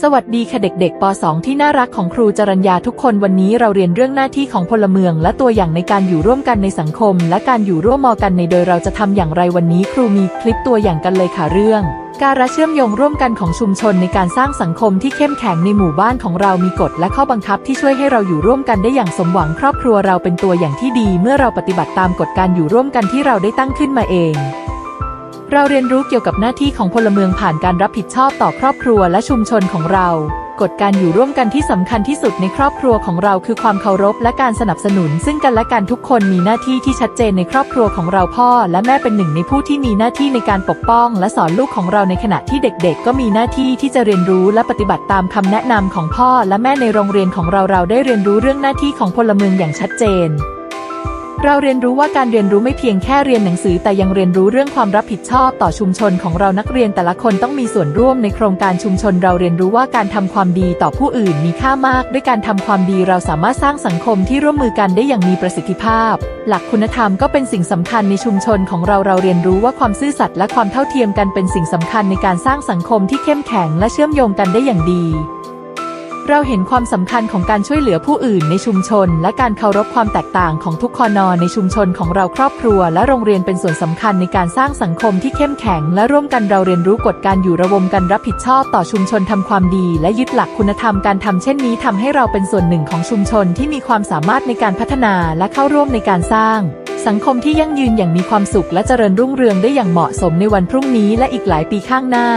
สวัสดีค่ะเด็กๆ ป .2 ที่น่ารักของครูจรัญญาทุกคนวันนี้เราเรียนเรื่องหน้าที่ของพลเมือง และตัวอย่างในการอยู่ร่วมกันในสังคม และการอยู่ร่วมมอกันในโดยเราจะทำอย่างไรวันนี้ครูมีคลิปตัวอย่างกันเลยค่ะเรื่อง การระเชื่อมโยงร่วมกันของชุมชนในการสร้างสังคมที่เข้มแข็งในหมู่บ้านของเรามีกฎและข้อบังคับที่ช่วยให้เราอยู่ร่วมกันได้อย่างสมหวังครอบครัวเราเป็นตัวอย่างที่ดี เมื่อเราปฏิบัติตามกฎการอยู่ร่วมกันที่เราได้ตั้งขึ้นมาเอง เราเรียนรู้เกี่ยวกับหน้าที่ของพลเมืองผ่านการรับผิดชอบต่อครอบครัวและชุมชนของเรา กฎการอยู่ร่วมกันที่สำคัญที่สุดในครอบครัวของเราคือความเคารพและการสนับสนุน ซึ่งกันและกันทุกคนมีหน้าที่ที่ชัดเจนในครอบครัวของเราพ่อ และแม่เป็นหนึ่งในผู้ที่มีหน้าที่ในการปกป้อง และสอนลูกของเราในขณะที่เด็กๆ ก็มีหน้าที่ที่จะเรียนรู้และปฏิบัติตามคำแนะนำของพ่อ และแม่ในโรงเรียนของเราเราได้เรียนรู้เรื่องหน้าที่ของพลเมืองอย่างชัดเจน เราเรียนรู้ว่าการเรียนรู้ไม่เพียงแค่เรียนหนังสือแต่ยังเรียนรู้เรื่องความรับผิดชอบต่อชุมชนของเรานักเรียนแต่ละคนต้องมีส่วนร่วมในโครงการชุมชน เราเรียนรู้ว่าการทำความดีต่อผู้อื่นมีค่ามาก ด้วยการทำความดีเราสามารถสร้างสังคมที่ร่วมมือกันได้อย่างมีประสิทธิภาพ หลักคุณธรรมก็เป็นสิ่งสำคัญในชุมชนของเราเราเรียนรู้ว่าความซื่อสัตย์และความเท่าเทียมกันเป็นสิ่งสำคัญในการสร้างสังคมที่เข้มแข็งและเชื่อมโยงกันได้อย่างดี เราเห็นความสำคัญของการช่วยเหลือผู้อื่นในชุมชน และการเคารพความแตกต่างของทุกคอนอในชุมชนของเราครอบครัว และโรงเรียนเป็นส่วนสำคัญในการสร้างสังคมที่เข้มแข็ง และร่วมกันเราเรียนรู้กฎการอยู่ระวมกันรับผิดชอบต่อชุมชนทำความดี และยึดหลักคุณธรรมการทำเช่นนี้ทำให้เราเป็นส่วนหนึ่งของชุมชนที่มีความสามารถในการพัฒนาและเข้าร่วมในการสร้างสังคมที่ยั่งยืนอย่างมีความสุขและเจริญรุ่งเรืองได้อย่างเหมาะสมในวันพรุ่งนี้และอีกหลายปีข้างหน้า